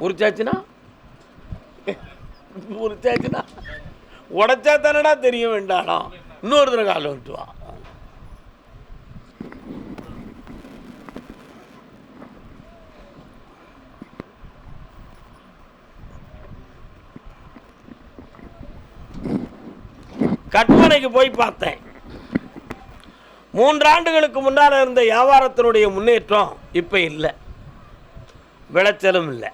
உரிச்சாச்சுன்னா? உரிச்சாச்சுன்னா? உடைச்சா தானடா தெரிய வேண்டாம் இன்னொரு தடவை விட்டுவான் விட்டு போய் பார்த்தேன். மூன்றாண்டுகளுக்கு முன்னால் இருந்த வியாபாரத்தினுடைய முன்னேற்றம் இப்போ இல்லை. விளைச்சலும் இல்லை.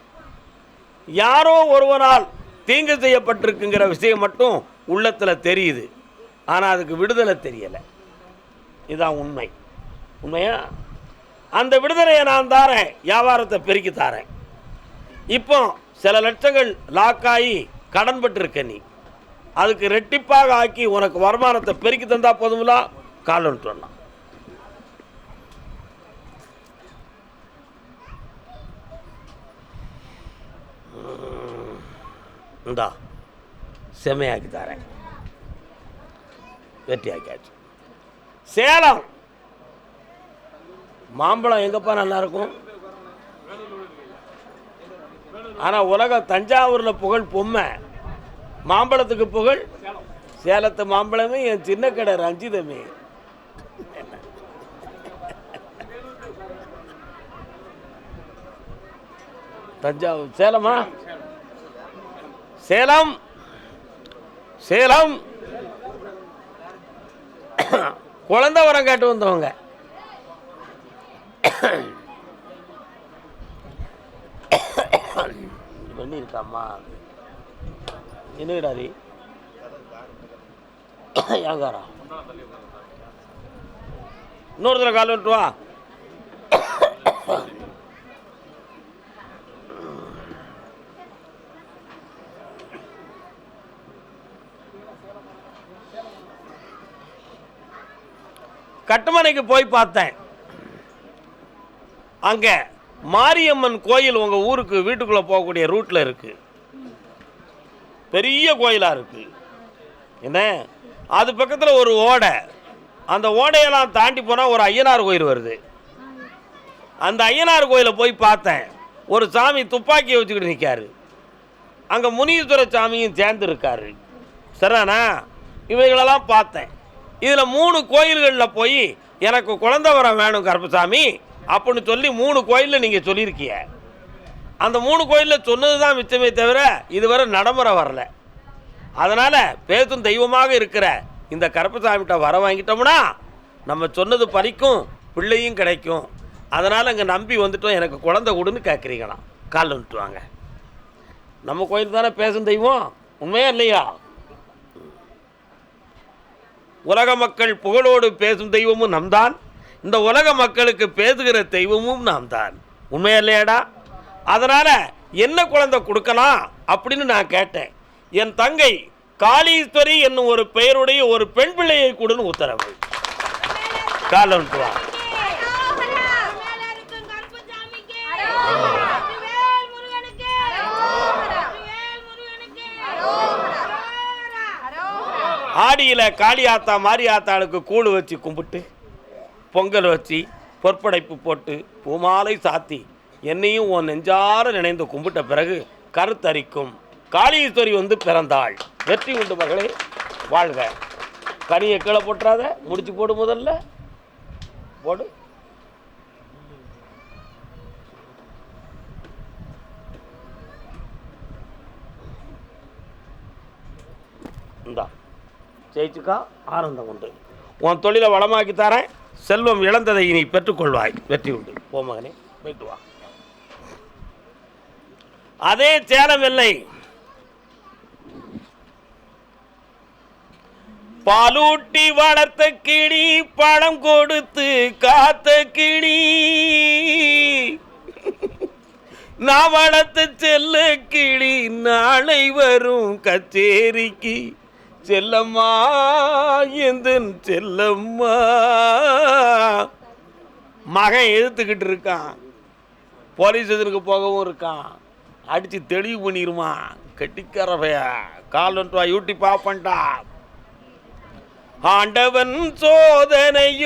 யாரோ ஒருவனால் தீங்கு செய்யப்பட்டிருக்குங்கிற விஷயம் மட்டும் உள்ளத்தில் தெரியுது. ஆனால் அதுக்கு விடுதலை தெரியலை. இதுதான் உண்மை. உண்மையா? அந்த விடுதலையை நான் தாரேன் வியாபாரத்தை பெருக்கி தாரேன். இப்போ சில லட்சங்கள் லாக் ஆகி கடன் பட்டிருக்க நீ. அதுக்கு ரெட்டிப்பாக ஆக்கி உனக்கு வருமானத்தை பெருக்கி தந்தால் போதுங்களா கால் சொன்னான் இந்தா செமையாக்கி தரேன். வெட்டியாக்கியாச்சு சேலம்! மாம்பழம் எங்கப்பா நல்லா இருக்கும் ஆனால் உலக தஞ்சாவூரில் புகழ் பொம்மை. மாம்பழத்துக்கு புகழ் சேலத்து மாம்பழமே என் சின்ன கடை ரஞ்சிதமே. தஞ்சாவூர் சேலமா? சேலம். சேலம். குழந்தை வரம் கேட்டு வந்தவங்க. பண்ணி இருக்காம்மா என்னடாரி யாங்காரா இன்னொரு தடவை கால் விட்டு வா கட்டுமனைக்கு போய் பார்த்தேன். அங்கே மாரியம்மன் கோயில் உங்கள் ஊருக்கு வீட்டுக்குள்ளே போகக்கூடிய ரூட்டில் இருக்குது பெரிய கோயிலாக இருக்குது என்ன? அது பக்கத்தில் ஒரு ஓடை. அந்த ஓடையெல்லாம் தாண்டி போனால் ஒரு ஐயனார் கோயில் வருது. அந்த ஐயனார் கோயிலை போய் பார்த்தேன். ஒரு சாமி துப்பாக்கியை வச்சுக்கிட்டு நிற்காரு அங்கே முனீஸ்வர சாமியும் சேர்ந்து இருக்காரு. சரிதானா? இவைகளெல்லாம் பார்த்தேன். இதில் மூணு கோயில்களில் போய் எனக்கு குழந்த வரம் வேணும் கருப்பசாமி அப்படின்னு சொல்லி மூணு கோயிலில் நீங்கள் சொல்லியிருக்கீங்க. அந்த மூணு கோயிலில் சொன்னது தான் மிச்சமே தவிர இதுவரை நடைமுறை வரல. அதனால் பேசும் தெய்வமாக இருக்கிற இந்த கருப்பசாமிகிட்ட வர வாங்கிட்டோம்னா நம்ம சொன்னது பறிக்கும் பிள்ளையும் கிடைக்கும். அதனால் அங்கே நம்பி வந்துட்டோம். எனக்கு குழந்தை கொடுன்னு கேட்குறீங்களாம் கால் வந்துட்டு வாங்க. நம்ம கோயில் தானே பேசும் தெய்வம். உண்மையா இல்லையா? உலக மக்கள் புகழோடு பேசும் தெய்வமும் நம்தான். இந்த உலக மக்களுக்கு பேசுகிற தெய்வமும் நாம் தான் உண்மையா இல்லையாடா அதனால் என்ன குழந்தை கொடுக்கலாம் அப்படின்னு நான் கேட்டேன். என் தங்கை காளீஸ்வரி என்னும் ஒரு பெயருடைய ஒரு பெண் பிள்ளையை கொடுன்னு உத்தரவு. கால ஆடியில் காளியாத்தா மாரியாத்தாளுக்கு கூழ் வச்சு கும்பிட்டு பொங்கல் வச்சு பொற்படைப்பு போட்டு பூமாலை சாத்தி என்னையும் உன் நெஞ்சார நினைந்து கும்பிட்ட பிறகு கருத்தரிக்கும். காளீஸ்வரி வந்து பிறந்தாள். வெற்றி உண்டு மகளே வாழ்க. கனியை கீழே போட்டுறாத முடிச்சு போடு முதல்ல. போடு. இந்தா. ஜெயிச்சுக்கா ஆனந்தம் உண்டு. உன் தொழிலை வளமாக்கி தரேன். செல்வம் இழந்ததை நீ பெற்றுக்கொள்வாய். வெற்றி உண்டு. போமகனே போயிட்டு வா. அதே சேலம் இல்லை பாலூட்டி வளர்த்த கிளி பழம் கொடுத்து காத்த கிளி. நான் வளர்த்த செல்ல கிளி நாளை வரும் கச்சேரிக்கு. செல்லம்மா எந்தன் செல்லம்மா. மகன் எழுத்துக்கிட்டு இருக்கான். போலீஸ் ஸ்டேஷனுக்கு போகவும் இருக்கான். அடித்து தெளிவு பண்ணிடுமா கெட்டிக்காரவைய. கால் வந்துட்டு வா யூடியூப் ஆஃப் ஆண்டவன் சோதனையும்